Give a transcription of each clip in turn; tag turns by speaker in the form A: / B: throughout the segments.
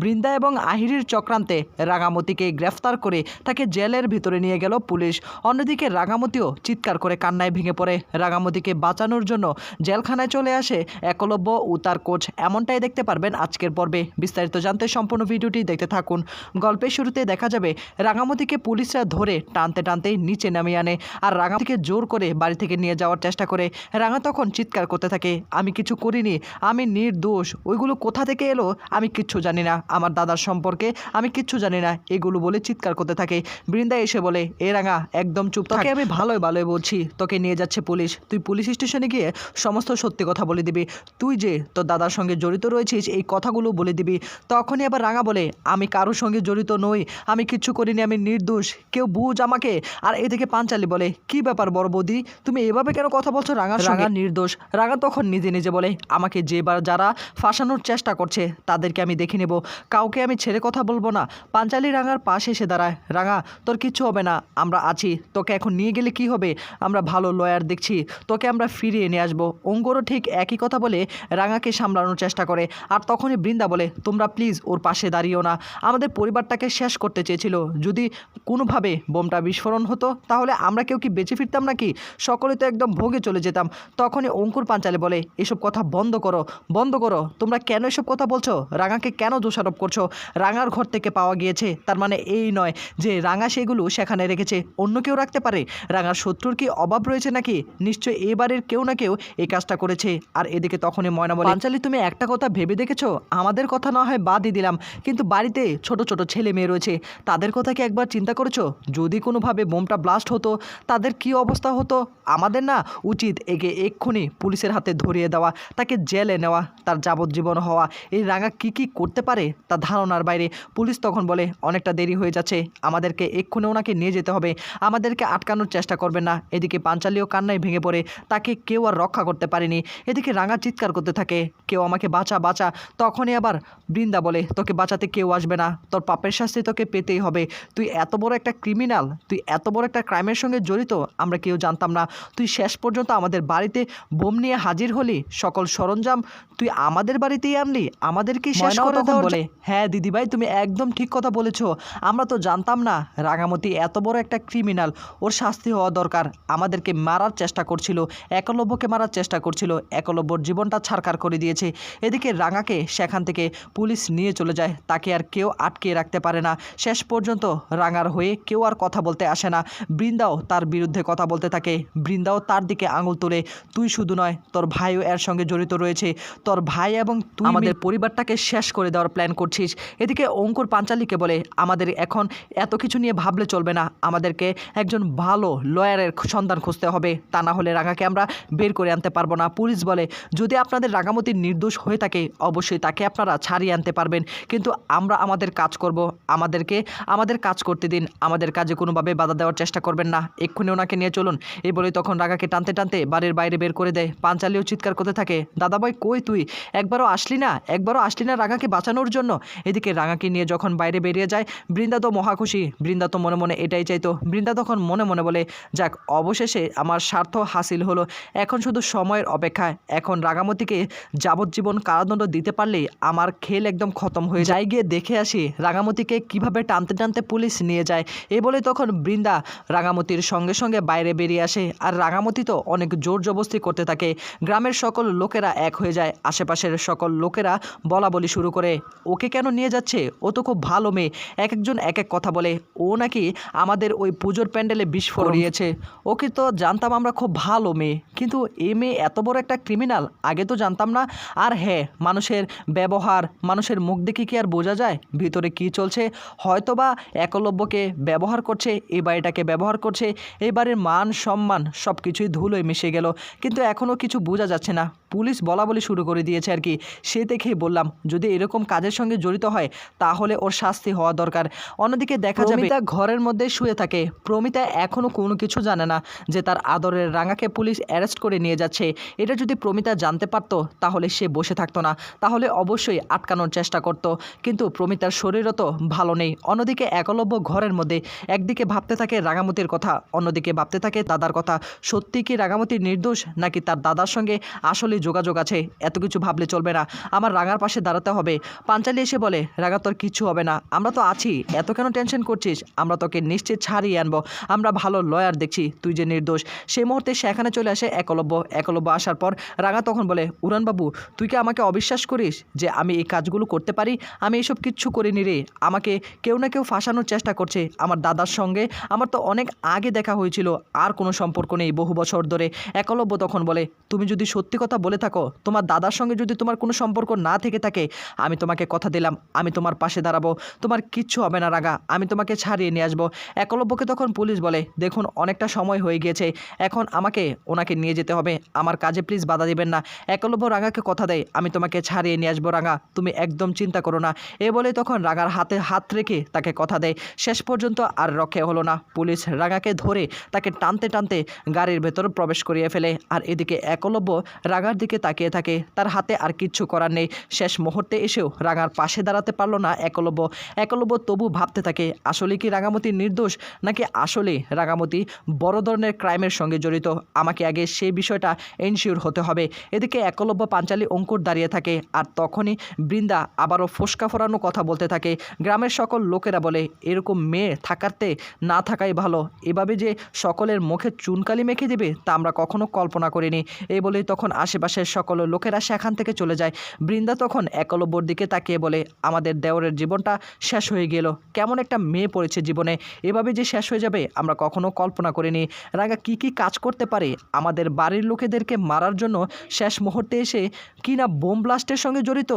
A: বৃন্দা এবং আহিরির চক্রান্তে রাঙামতিকে গ্রেফতার করে তাকে জেলের ভিতরে নিয়ে গেল পুলিশ। অন্যদিকে রাঙামতিও চিৎকার করে কান্নায় ভেঙে পড়ে। রাঙামতিকে বাঁচানোর জন্য জেলখানায় চলে আসে একলব্য ও তার কোচ। এমনটাই দেখতে পারবেন আজকের পর্বে। বিস্তারিত জানতে সম্পূর্ণ ভিডিওটি দেখতে থাকুন। গল্পের শুরুতে দেখা যাবে, রাঙামতিকে পুলিশরা ধরে টানতে টানতে নিচে নামিয়ে আনে আর রাঙামতিকে জোর করে বাড়ি থেকে নিয়ে যাওয়ার চেষ্টা করে। রাঙা তখন চিৎকার করতে থাকে, আমি কিছু করিনি, আমি নির্দোষ, ওইগুলো কোথা থেকে এলো, আমি কিচ্ছু জানি না। আমার দাদার সম্পর্কে আমি কিচ্ছু জানি না। এগুলো বলে চিৎকার করতে থাকে। বৃন্দা এসে বলে এ রাঙা একদম চুপ তোকে আমি ভালোই ভালোই বলছি। তোকে নিয়ে যাচ্ছে পুলিশ। তুই পুলিশ স্টেশনে গিয়ে সমস্ত সত্যি কথা বলে দিবি। তুই যে তোর দাদার সঙ্গে জড়িত রয়েছিস এই কথাগুলো বলে দিবি। তখনই আবার রাঙা বলে আমি কারোর সঙ্গে জড়িত নই। আমি কিচ্ছু করিনি আমি নির্দোষ। কেউ বুঝ আমাকে। আর এদিকে পাঞ্চালি বলে কি ব্যাপার বড় বৌদি? তুমি এভাবে কেন কথা বলছো রাঙা রাঙা নির্দোষ। রাঙা তখন নিজে নিজে বলে আমাকে যেবার যারা ফাঁসানোর চেষ্টা করছে তাদেরকে আমি দেখে নেব। কাউকে আমি ছেড়ে কথা বলব না। পাঞ্চালি রাঙার পাশে এসে দাঁড়ায়। রাঙা, তোর কিচ্ছু হবে না। আমরা আছি। তোকে এখন নিয়ে গেলে কি হবে? আমরা ভালো লয়ার দেখছি। তোকে আমরা ফিরিয়ে নিয়ে আসব। অঙ্গরও ঠিক একই কথা বলে রাঙাকে সামলানোর চেষ্টা করে। আর তখনই বৃন্দা বলে, তোমরা প্লিজ ওর পাশে দাঁড়িয়েও না। আমাদের পরিবারটাকে শেষ করতে চেয়েছিল। যদি কোনোভাবে বোমটা বিস্ফোরণ হতো, তাহলে আমরা কেউ কি বেঁচে ফিরতাম নাকি? সকলে তো একদম ভোগে চলে যেতাম। তখনই অঙ্কুর পাঞ্চালে বলে, এসব কথা বন্ধ করো। বন্ধ করো। তোমরা কেন এসব কথা বলছো? রাঙাকে কেন দোষারোপ করছ। রাঙার ঘর থেকে পাওয়া গিয়েছে। তার মানে এই নয় যে রাঙা সেগুলো সেখানে রেখেছে। অন্য কেউ রাখতে পারে। রাঙার শত্রুর কি অভাব রয়েছে নাকি? নিশ্চয়ই এবারের কেউ না কেউ এই কাজটা করেছে। আর এদিকে তখনই ময়না বলে পাঞ্চালি, তুমি একটা কথা ভেবে দেখেছ? আমাদের কথা না হয় বাদই দিলাম। কিন্তু বাড়িতে ছোট ছোট ছেলে মেয়ে রয়েছে। তাদের কথা কি একবার চিন্তা করেছ? যদি কোনোভাবে বোমটা ব্লাস্ট হতো, তাদের কি অবস্থা হতো? আমাদের না উচিত একে এক্ষুনি পুলিশের হাতে ধরিয়ে দেওয়া, তাকে জেলে নেওয়া, তার যাবজ্জীবন হওয়া। এই রাঙা কি কি করতে পারে? তা ধারণার বাইরে। পুলিশ তখন বলে অনেকটা দেরি হয়ে যাচ্ছে আমাদেরকে এক্ষুনি ওনাকে নিয়ে যেতে হবে। আমাদেরকে আটকানোর চেষ্টা করবেন না। এদিকে পাঞ্চালিও কান্নায় ভেঙে পড়ে। তাকে কেউ আর রক্ষা করতে পারেনি। এদিকে রাঙা চিৎকার করতে থাকে কেউ আমাকে বাঁচা বাঁচা। তখনই আবার বৃন্দা বলে তোকে বাঁচাতে কেউ আসবে না। তোর পাপের শাস্তি তোকে পেতেই হবে। তুই এত বড় একটা ক্রিমিনাল তুই এত বড় একটা ক্রাইমের সঙ্গে জড়িত আমরা কেউ জানতাম না। তুই শেষ পর্যন্ত আমাদের বাড়িতে বোম নিয়ে হাজির হলি সকল সরঞ্জাম তুই আমাদের বাড়িতেই আনলি আমাদের কি শেষ করে দেওয়ার
B: বলে,
A: হ্যাঁ দিদিভাই তুমি একদম ঠিক কথা বলেছ। আমরা তো জানতাম না রাঙামতি এত বড় একটা ক্রিমিনাল ওর শাস্তি হওয়া দরকার। আমাদেরকে মারার চেষ্টা করছিল একলব্যকে মারার চেষ্টা করছিল। একলব্যর জীবনটা ছাড়কার করে দিয়েছে। এদিকে রাঙাকে সেখান থেকে পুলিশ নিয়ে চলে যায়। তাকে আর কেউ আটকে রাখতে পারে না। শেষ পর্যন্ত রাঙার হয়ে কেউ আর কথা বলতে আসে না। বৃন্দাও তার বিরুদ্ধে কথা বলতে থাকে। বৃন্দাও তার দিকে আঙুল তুলে তুই শুধু নয় তোর ভাইও এর সঙ্গে জড়িত রয়েছে। তোর ভাই এবং তুই আমাদের পরিবারটাকে শেষ করে দেওয়ার প্ল্যান করছিস। এদিকে অঙ্কুর পাঞ্চালিকে বলে, আমাদের এখন এত কিছু নিয়ে ভাবলে চলবে না। আমাদেরকে একজন ভালো লয়ারের সন্ধান খুঁজতে হবে। তা না হলে রাঙাকে আমরা বের করে আনতে পারব না। পুলিশ বলে, যদি আপনাদের রাঙামতি নির্দোষ হয়ে থাকে, অবশ্যই তাকে আপনারা ছাড়িয়ে আনতে পারবেন। কিন্তু আমরা আমাদের কাজ করব। আমাদেরকে, আমাদের কাজ করতে দিন। আমাদের কাজে কোনোভাবে বাধা দেওয়ার চেষ্টা করবেন না। এক্ষুনি ওনাকে নিয়ে চলুন। এই বলে তখন রাগাকে টানতে টানতে বাড়ির বাইরে বের করে দেয়। পাঞ্চালিও চিৎকার করতে থাকে, দাদাভাই, কই তুই? একবারও আসলি না? একবারও আসলি না রাঙাকে বাঁচানোর জন্য। এদিকে রাঙাকে নিয়ে যখন বাইরে বেরিয়ে যায়, বৃন্দা তো মহা খুশি। বৃন্দা তো মনে মনে এটাই চাইতো। বৃন্দা তখন মনে মনে বলে, যাক, অবশেষে আমার স্বার্থ হাসিল হলো। এখন শুধু সময়ের অপেক্ষায়। এখন রাঙামতিকে যাবজ্জীবন কারাদণ্ড দিতে পারলেই আমার খেল একদম খতম হয়ে যায়। গিয়ে দেখে আসি, রাঙামতিকে কীভাবে টানতে টানতে পুলিশ নিয়ে যায়। এই বলে তখন বৃন্দা রাঙামতির সঙ্গে সঙ্গে বাইরে বেরিয়ে আসে। আর রাঙামতি তো অনেক জোর জবস্তি করতে থাকে। গ্রামের সকল লোকেরা এক হয়ে যায়। আশেপাশের সকল লোকেরা বলা বলি শুরু করে। ওকে কেন নিয়ে যাচ্ছে? ও তো খুব ভালো মেয়ে। এক একজন এক এক কথা বলে। ও নাকি আমাদের ওই পুজোর প্যান্ডেলে বিস্ফোরণ দিয়েছে। ওকে তো জানতাম আমরা খুব ভালো মেয়ে। কিন্তু এ মেয়ে এত বড় একটা ক্রিমিনাল আগে তো জানতাম না। আর হ্যাঁ মানুষের ব্যবহার মানুষের মুখ দেখে কি আর বোঝা যায়? ভিতরে কি চলছে? হয়তোবা একলব্যকে ব্যবহার করছে এই বাড়িটাকে ব্যবহার করছে। এই বাড়ির মান সম্মান সব কিছুই ধুলোয় মিশে গেল। কিন্তু এখনও কিছু বোঝা যাচ্ছে না। পুলিশ বলা বলি শুরু করে দিয়েছে আর কি। সে দেখেই বললাম যদি এরকম কাজের সঙ্গে জড়িত হয় তাহলে ওর শাস্তি হওয়া দরকার। অন্যদিকে দেখা যাবে প্রমিতা ঘরের মধ্যে শুয়ে থাকে। প্রমিতা এখনও কোনো কিছু জানে না যে তার আদরের রাঙাকে পুলিশ অ্যারেস্ট করে নিয়ে যাচ্ছে। এটা যদি প্রমিতা জানতে পারতো তাহলে সে বসে থাকতো না। তাহলে অবশ্যই আটকানোর চেষ্টা করত। কিন্তু প্রমিতার শরীরও তো ভালো নেই। অন্যদিকে একলব্য ঘরের মধ্যে একদিকে ভাবতে থাকে রাঙামতির কথা অন্যদিকে ভাবতে থাকে দাদার কথা। সত্যি কি রাঙামতি নির্দোষ নাকি তার দাদার সঙ্গে আসলে যোগাযোগ আছে? এত কিছু ভাবলে চলবে না। আমার রাঙার পাশে দাঁড়াতে হবে। পাঞ্চ পাঞ্চালি এসে বলে, রাগা, তোর কিচ্ছু হবে না। আমরা তো আছি। এত কেন টেনশন করছিস? আমরা তোকে নিশ্চিত ছাড়িয়ে আনব। আমরা ভালো লয়ার দেখছি। তুই যে নির্দোষ। সেই মুহূর্তে সেখানে চলে আসে একলব্য। একলব্য আসার পর রাগা তখন বলে, উড়ানবাবু, তুই কি আমাকে অবিশ্বাস করিস যে আমি এই কাজগুলো করতে পারি? আমি এসব কিচ্ছু করিনি রে। আমাকে কেউ না কেউ ফাঁসানোর চেষ্টা করছে। আমার দাদার সঙ্গে আমার তো অনেক আগে দেখা হয়েছিল। আর কোনো সম্পর্ক নেই বহু বছর ধরে। একলব্য তখন বলে, তুমি যদি সত্যি কথা বলে থাকো, তোমার দাদার সঙ্গে যদি তোমার কোনো সম্পর্ক না থেকে থাকে, আমি তোমাকে কথা দিলাম, আমি তোমার পাশে দাঁড়াবো। তোমার কিচ্ছু হবে না, রাগা। আমি তোমাকে ছাড়িয়ে নিয়ে আসব। একলব্যকে তখন পুলিশ বলে, দেখুন, অনেকটা সময় হয়ে গিয়েছে। এখন আমাকে, ওনাকে নিয়ে যেতে হবে। আমার কাজে প্লিজ বাধা দিবেন না। একলব্য রাগাকে কথা দেয়, আমি তোমাকে ছাড়িয়ে নিয়ে আসব রাঙা তুমি একদম চিন্তা করো না। এ বলে তখন রাগার হাতে হাত রেখে তাকে কথা দেয়। শেষ পর্যন্ত আর রক্ষে হলো না। পুলিশ রাঙাকে ধরে তাকে টানতে টানতে গাড়ির ভেতর প্রবেশ করিয়ে ফেলে। আর এদিকে একলব্য রাগার দিকে তাকিয়ে থাকে। তার হাতে আর কিচ্ছু করার নেই। শেষ মুহূর্তে এসেও রাগার পাশে দাঁড়াতে পারল না একলব্য। একলব্য তবু ভাবতে থাকে, আসলে কি রাগামতি নির্দোষ, নাকি আসলে রাগামতি বড় ধরনের ক্রাইমের সঙ্গে জড়িত? আমাকে আগে সেই বিষয়টা এনশিওর হতে হবে। এদিকে একলব্য পাঞ্চালী অঙ্কুর দাঁড়িয়ে থাকে, আর তখনই বৃন্দা আবারও ফোসকা ফোরানো কথা বলতে থাকে। গ্রামের সকল লোকেরা বলে, এরকম মেয়ে থাকাতে না থাকাই ভালো। এভাবে যে সকলের মুখে চুনকালি মেখে দেবে, তা আমরা কখনো কল্পনা করিনি। এই বলেই তখন আশেপাশের সকল লোকেরা সেখান থেকে চলে যায়। বৃন্দা তখন একলব্যর দিকে তাকিয়ে বলে, আমাদের দেওরের জীবনটা শেষ হয়ে গেল। কেমন একটা মেয়ে পড়েছে জীবনে। এভাবে যে শেষ হয়ে যাবে, আমরা কখনো কল্পনা করিনি। রাগা কি কি কাজ করতে পারে? আমাদের বাড়ির লোকেদেরকে মারার জন্য শেষ মুহূর্তে এসে কি না বোম ব্লাস্টের সঙ্গে জড়িত?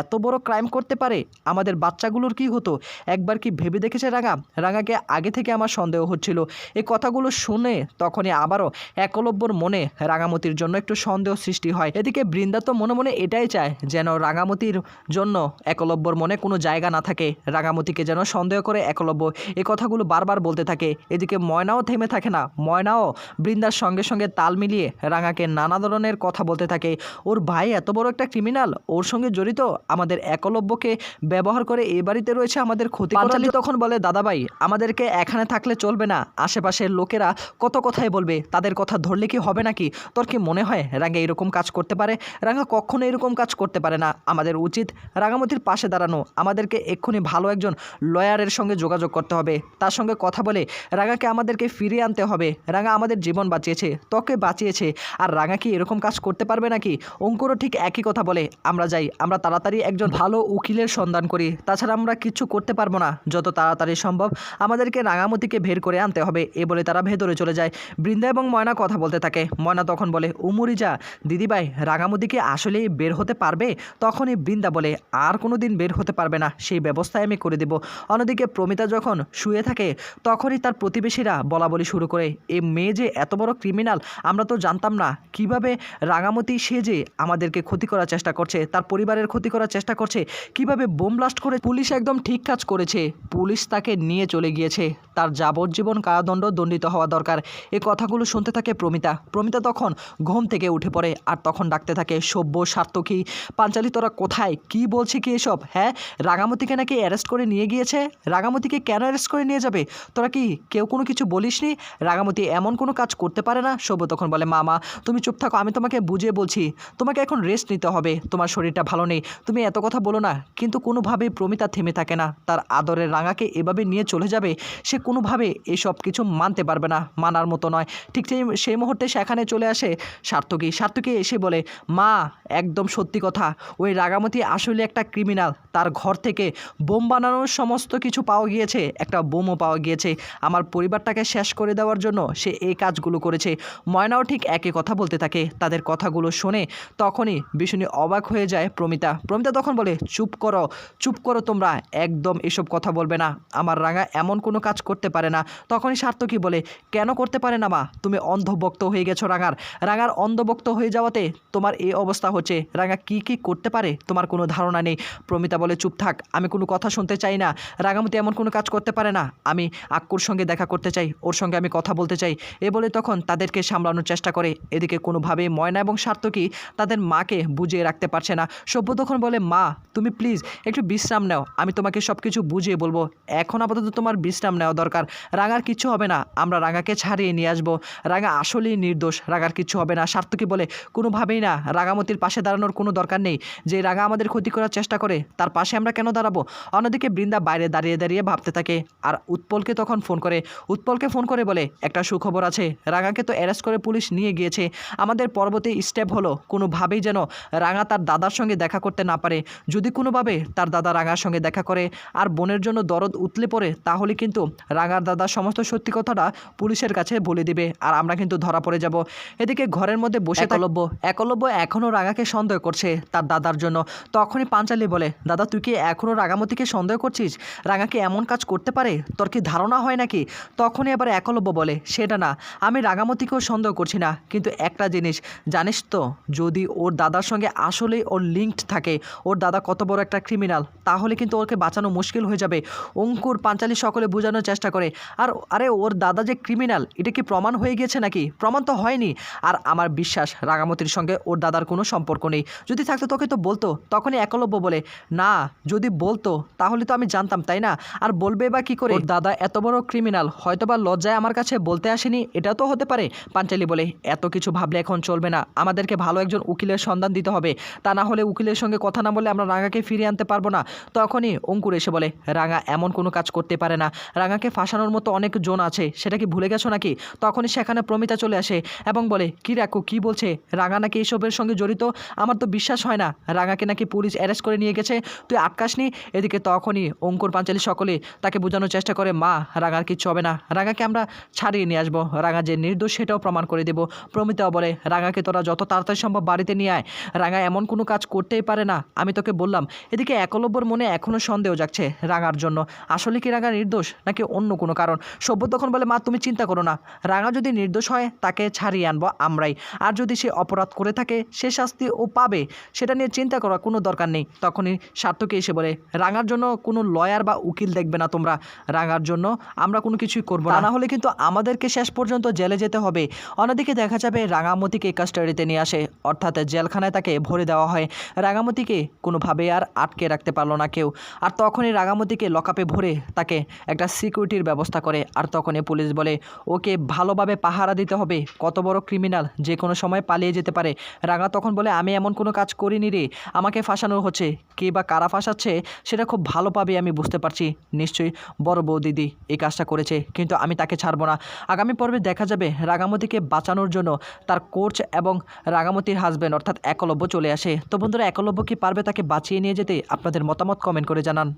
A: এত বড় ক্রাইম করতে পারে? আমাদের বাচ্চাগুলোর কি হতো? একবার কি ভেবে দেখেছে রাঙা? রাঙাকে আগে থেকে আমার সন্দেহ হচ্ছিল। এই কথাগুলো শুনে তখনই আবারও একলব্যর মনে রাঙামতির জন্য একটু সন্দেহ সৃষ্টি হয়। এদিকে বৃন্দা তো মনে মনে এটাই চায়, যেন রাঙামতির জন্য একলব্যর মনে কোনো জায়গা না থাকে। রাঙামতিকে যেন সন্দেহ করে একলব্য এই কথাগুলো বারবার বলতে থাকে। এদিকে ময়নাও থেমে থাকে না। ময়নাও বৃন্দার সঙ্গে সঙ্গে তাল মিলিয়ে রাঙাকে নানা ধরনের কথা বলতে থাকে। ওর ভাই এত বড় একটা ক্রিমিনাল ওর সঙ্গে জড়িত আমাদের একলব্যকে ব্যবহার করে এ বাড়িতে রয়েছে আমাদের ক্ষতি পাঞ্চালি তখন বলে, দাদাভাই, আমাদেরকে এখানে থাকলে চলবে না। আশেপাশের লোকেরা কত কথাই বলবে, তাদের কথা ধরলে কি হবে নাকি? তোর কি মনে হয় রাঙা এরকম কাজ করতে পারে? রাঙা কখনো এরকম কাজ করতে পারে না। আমাদের উচিত রাঙামতির পাশে দাঁড়ানো। আমাদেরকে এক্ষুনি ভালো একজন লয়ারের সঙ্গে যোগাযোগ করতে হবে। তার সঙ্গে কথা বলে রাঙাকে আমাদেরকে ফিরিয়ে আনতে হবে। রাঙা আমাদের জীবন বাঁচিয়েছে, তোকে বাঁচিয়েছে। আর রাঙা কি এরকম কাজ করতে পারবে নাকি? অঙ্কুরও ঠিক একই কথা বলে, আমরা যাই, আমরা তাড়াতাড়ি একজন ভালো উকিলের সন্ধান করি। তাছাড়া আমরা কিচ্ছু করতে পারব না। যত তাড়াতাড়ি সম্ভব আমাদেরকে রাঙামতিকে বের করে আনতে হবে, এ বলে তারা ভেতরে চলে যায়। বৃন্দা এবং ময়না কথা বলতে থাকে। ময়না তখন বলে উমুরিজা দিদিভাই রাঙামতি কি আসলেই বের হতে পারবে? তখনই বৃন্দা বলে, আর কোনো দিন বের হতে পারবে না, সেই ব্যবস্থায় আমি করে দেব। অন্যদিকে প্রমিতা যখন শুয়ে থাকে, তখনই তার প্রতিবেশীরা বলা বলি শুরু করে, এ মেয়ে যে এত বড় ক্রিমিনাল আমরা তো জানতাম না। কীভাবে রাঙামতি সে যে আমাদেরকে ক্ষতি করার চেষ্টা করছে, তার পরিবারের ক্ষতি চেষ্টা করছে। কীভাবে বোম ব্লাস্ট করে পুলিশ একদম ঠিক কাজ করেছে? পুলিশ তাকে নিয়ে চলে গিয়েছে। তার যাবজ্জীবন কারাদণ্ড দণ্ডিত হওয়া দরকার। এ কথাগুলো শুনতে থাকে প্রমিতা। প্রমিতা তখন ঘুম থেকে উঠে পড়ে আর তখন ডাকতে থাকে, সভ্য সার্থকী, পাঞ্চালি তোরা কোথায়? কি বলছে কি এসব? হ্যাঁ? রাঙামতিকে নাকি অ্যারেস্ট করে নিয়ে গিয়েছে? রাঙামতিকে কেন অ্যারেস্ট করে নিয়ে যাবে? তোরা কি কেউ কোনো কিছু বলিসনি? রাঙামতি এমন কোনো কাজ করতে পারে না? সভ্য তখন বলে, মামা, তুমি চুপ থাকো, আমি তোমাকে বুঝিয়ে বলছি। তোমাকে এখন রেস্ট নিতে হবে। তোমার শরীরটা ভালো নেই। তুমি এত কথা বলো না, কিন্তু কোনোভাবেই প্রমিতা থেমে থাকে না। তার আদরের রাঙাকে এভাবে নিয়ে চলে যাবে, সে কোনোভাবে এসব কিছু মানতে পারবে না, মানার মতো নয়। ঠিক সেই সেই মুহূর্তে সেখানে চলে আসে সার্থকী। সার্থকী এসে বলে, মা, একদম সত্যি কথা, ওই রাগামতি আসলে একটা ক্রিমিনাল। তার ঘর থেকে বোম বানানোর সমস্ত কিছু পাওয়া গিয়েছে, একটা বোমও পাওয়া গিয়েছে। আমার পরিবারটাকে শেষ করে দেওয়ার জন্য সে এই কাজগুলো করেছে। ময়নাও ঠিক একই কথা বলতে থাকে। তাদের কথাগুলো শুনে তখনই ভীষণই অবাক হয়ে যায় প্রমিতা। প্রমিতা তখন বলে, চুপ করো চুপ করো তোমরা, একদম এসব কথা বলবে না। আমার রাঙা এমন কোনো কাজ করতে পারে না। তখনই সার্থকী বলে, কেন করতে পারে না মা? তুমি অন্ধভক্ত হয়ে গেছো রাঙার। রাঙার অন্ধভক্ত হয়ে যাওয়াতে তোমার এই অবস্থা হচ্ছে। রাঙা কি কি করতে পারে তোমার কোনো ধারণা নেই। প্রমিতা বলে, চুপ থাক, আমি কোনো কথা শুনতে চাই না। রাঙামতি এমন কোনো কাজ করতে পারে না। আমি আক্কুর সঙ্গে দেখা করতে চাই, ওর সঙ্গে আমি কথা বলতে চাই। এ বলে তখন তাদেরকে সামলানোর চেষ্টা করে। এদিকে কোনোভাবেই ময়না এবং সার্থকী তাদের মাকে বুঝিয়ে রাখতে পারছে না। সভ্য তখন বলে, মা, তুমি প্লিজ একটু বিশ্রাম নাও। আমি তোমাকে সব কিছু বুঝিয়ে বলব। এখন আপাতত তোমার বিশ্রাম নেওয়া দরকার। রাঙার কিচ্ছু হবে না। আমরা রাঙাকে ছাড়িয়ে নিয়ে আসব। রাঙা আসলেই নির্দোষ। রাঙার কিচ্ছু হবে না। সার্থকী বলে, কোনোভাবেই না। রাঙামতির পাশে দাঁড়ানোর কোনো দরকার নেই। যে রাঙা আমাদের ক্ষতি করার চেষ্টা করে, তার পাশে আমরা কেন দাঁড়াবো? অন্যদিকে বৃন্দা বাইরে দাঁড়িয়ে দাঁড়িয়ে ভাবতে থাকে। আর উৎপলকে তখন ফোন করে। উৎপলকে ফোন করে বলে, একটা সুখবর আছে। রাঙাকে তো অ্যারেস্ট করে পুলিশ নিয়ে গিয়েছে। আমাদের পরবর্তী স্টেপ হলো। কোনোভাবেই যেন রাঙা তার দাদার সঙ্গে দেখা করতে না পারে। যদি কোনোভাবে তার দাদা রাঙার সঙ্গে দেখা করে আর বোনের জন্য দরদ উতলে পড়ে তাহলে কিন্তু রাঙার দাদা সমস্ত সত্যি কথাটা পুলিশের কাছে বলে দিবে আর আমরা কিন্তু ধরা পড়ে যাব। এদিকে ঘরের মধ্যে বসে একলব্য। একলব্য এখনও রাঙাকে সন্দেহ করছে তার দাদার জন্য। তখনই পাঞ্চালি বলে দাদা তুই কি এখনও রাঙামতিকে সন্দেহ করছিস? রাঙাকে এমন কাজ করতে পারে? তোর কি ধারণা হয় নাকি? তখনই আবার একলব্য বলে সেটা না। আমি রাঙামতিকেও সন্দেহ করছি না। কিন্তু একটা জিনিস জানিস তো যদি ওর দাদার সঙ্গে আসলেই ওর লিঙ্কড থাকে ওর দাদা কত বড় একটা ক্রিমিনাল তাহলে কিন্তু ওকে বাঁচানো মুশকিল হয়ে যাবে। অঙ্কুর পাঞ্চালি সকলে বোঝানোর চেষ্টা করে। আর আরে, ওর দাদা যে ক্রিমিনাল এটা কি প্রমাণ হয়ে গিয়েছে নাকি? প্রমাণ তো হয়নি। আর আমার বিশ্বাস, রাঙামতির সঙ্গে ওর দাদার কোনো সম্পর্ক নেই। যদি থাকতো তোকে তো বলতো, তখনই একলব্য বলে, না, যদি বলতো, তাহলে তো আমি জানতাম, তাই না? আর বলবে বা কি করে? দাদা এত বড় ক্রিমিনাল হয়তো বা লজ্জায় আমার কাছে বলতে আসেনি এটা তো হতে পারে। পাঞ্চালি বলে, এত কিছু ভাবলে এখন চলবে না। আমাদেরকে ভালো একজন উকিলের সন্ধান দিতে হবে। তা না হলে উকিলের সঙ্গে কথা না বলে আমরা রাঙাকে ফিরিয়ে আনতে পারব না। তখনই অঙ্কুর এসে বলে, রাঙা, এমন কোনো কাজ করতে পারে না। রাঙাকে ফাঁসানোর মতো অনেক জোন আছে, সেটা কি ভুলে গেছো নাকি? তখনই সেখানে প্রমিতা চলে আসে এবং বলে, কী রাখো কি বলছে? রাঙা নাকি এসবের সঙ্গে জড়িত? আমার তো বিশ্বাস হয় না। রাঙাকে নাকি পুলিশ অ্যারেস্ট করে নিয়ে গেছে। তুই আটকাসনি এদিকে তখনই অঙ্কুর পাঞ্চালি সকলে তাকে বোঝানোর চেষ্টা করে, মা, রাঙার কিচ্ছু হবে না। রাঙাকে আমরা ছাড়িয়ে নিয়ে আসব। রাঙা যে নির্দোষ, সেটাও প্রমাণ করে দেবো। প্রমিতাও বলে, রাঙাকে তোরা যত তাড়াতাড়ি সম্ভব বাড়িতে নিয়ে আয়। রাঙা এমন কোনো কাজ করতেই পারে না। আমি তোকে বললাম এদিকে একলব্যর মনে এখনও সন্দেহ যাচ্ছে রাঙার জন্য। আসলে কি রাঙা নির্দোষ নাকি অন্য কোনো কারণ? সভ্য তখন বলে মা তুমি চিন্তা করো না। রাঙা যদি নির্দোষ হয় তাকে ছাড়িয়ে আনব আমরাই। আর যদি সে অপরাধ করে থাকে সে শাস্তি ও পাবে। সেটা নিয়ে চিন্তা করার কোনো দরকার নেই। তখনই সার্থকে এসে বলে রাঙার জন্য কোনো লয়ার বা উকিল দেখবে না তোমরা। রাঙার জন্য আমরা কোনো কিছুই করব না। না হলে কিন্তু আমাদেরকে শেষ পর্যন্ত জেলে যেতে হবে। অন্যদিকে দেখা যাবে রাঙামতিকে কাস্টাডিতে নিয়ে আসে। অর্থাৎ জেলখানায় তাকে ভরে দেওয়া হয়। রাঙামতিকে কোনোভাবে আর আটকে রাখতে পারল না কেউ। আর তখনই রাঙামতিকে লকআপে ভরে তাকে একটা সিকিউরিটির ব্যবস্থা করে। আর তখনই পুলিশ বলে, ওকে ভালোভাবে পাহারা দিতে হবে। কত বড় ক্রিমিনাল, যে কোনো সময় পালিয়ে যেতে পারে। রাঙা তখন বলে, আমি এমন কোনো কাজ করিনি রে। আমাকে ফাঁসানো হচ্ছে। কে বা কারা ফাঁসাচ্ছে, সেটা খুব ভালোভাবে আমি বুঝতে পারছি। নিশ্চয়ই বড় বউ দিদি এই কাজটা করেছে, কিন্তু আমি তাকে ছাড়বো না। আগামী পর্বে দেখা যাবে রাঙামতিকে বাঁচানোর জন্য তার কোচ এবং রাঙামতির হাজব্যান্ড অর্থাৎ একলব্য চলে আসে। তো বন্ধুরা, একলব্য কি পারবে তাকে বাঁচিয়ে নিয়ে যেতে আপনাদের মতামত কমেন্ট করে জানান।